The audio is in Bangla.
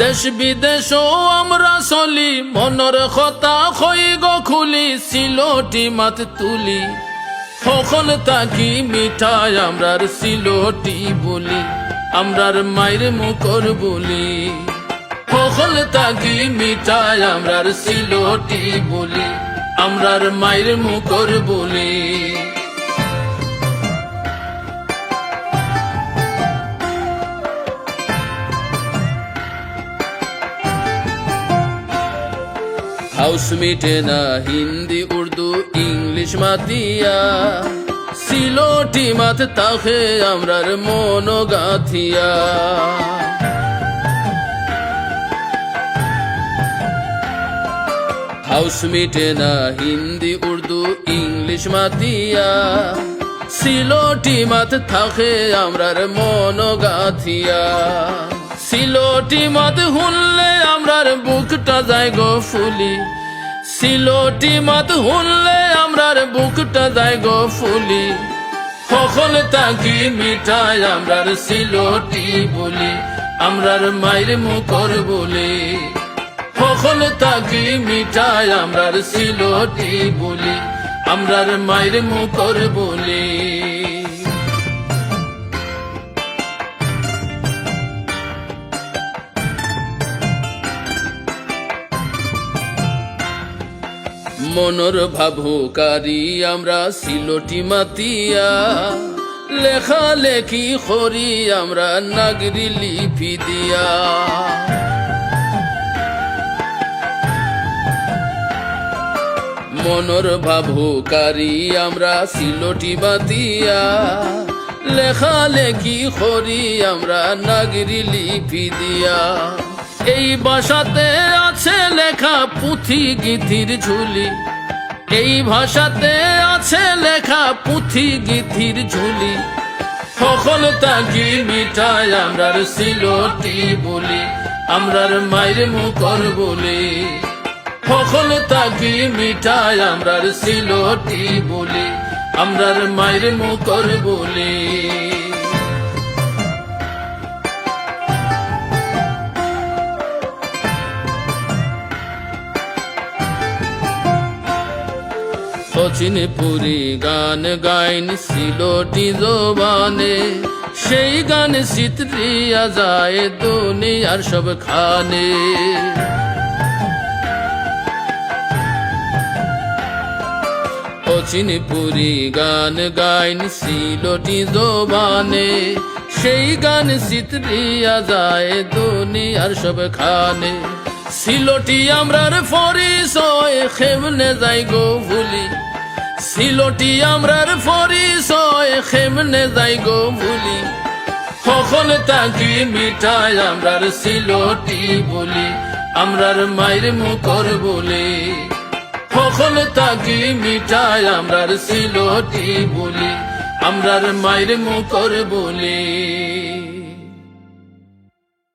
দেশ বিদেশ আমরা চলি, মনৰ কথা হৈ গো খুলি সিলোটি মাত তুলি। সকল তাকি মিঠাই আমরার সিলোটি বলি আমরার মায়ের মুখর বলি। কখন তাকি মিঠাই আমরার সিলোটি বলি আমরার মায়ের মুখর বলি। হাউস মিটে না হিন্দি, উর্দু, ইংলিশ মাতিয়া। সিলোটি মাত তাকে আমরার মন গাথিয়া হাউস মিটে না হিন্দি, উর্দু, ইংলিশ মাতিয়া। সিলোটি মাত থাকে আমরার মন গাথিয়া সিলোটি মাত হুনলে আমরার বুকটা যায় গো ফুলি। সিলোটি মাত হুনলে আমরার বুকটা যায় গো ফুলি। সকল তাকি মিঠাই আমরার সিলোটি বলি, আমরার মায়ের মুখর বলি। সকল তাকি মিঠাই আমরার সিলোটি বলি, আমরার মায়ের মুখর বলি। মনর ভাবুকারী, আমরা সিলোটি মাতিয়া। লেখা লেখি খরি আমরা নাগরি লিপি দিয়া। মনর ভাবুকারী, আমরা সিলোটি বাতিয়া লেখা লেখি খরি আমরা নাগরি লিপি দিয়া। এই ভাষাতে আছে লেখা পুঁথি গীতির ঝুলি। এই ভাষাতে আছে লেখা পুঁথি গীতির ঝুলি। সকল তাকি মিঠাই আমরার সিলোটি বলি, আমরার মায়ের মুখর বলি। সকল তাকি মিঠাই আমরার সিলোটি বলি, আমরার মায়ের মুখর বলি। সচিন পুরি গান গাইন সিলোটি জবানে সেই গান চিত্রিয়া যায় দুনিয়ার সব খানে সচিন গান গাইন সিলোটি জবানে সেই গান চিত্রিয়া যায় দুনিয়ার সব খানে সিলোটি আমরার পরিচয়, খেমনে যাই গো ভুলি সিলোটি আমরার পরিচয়, খেমনে যাই গো ভুলি সকল তাকি মিঠাই আমরার সিলোটি বলি, আমরার মায়ের মুখর বলি। সকল তাকি মিঠাই আমরার সিলোটি বলি, আমরার মায়ের মুখর বলি।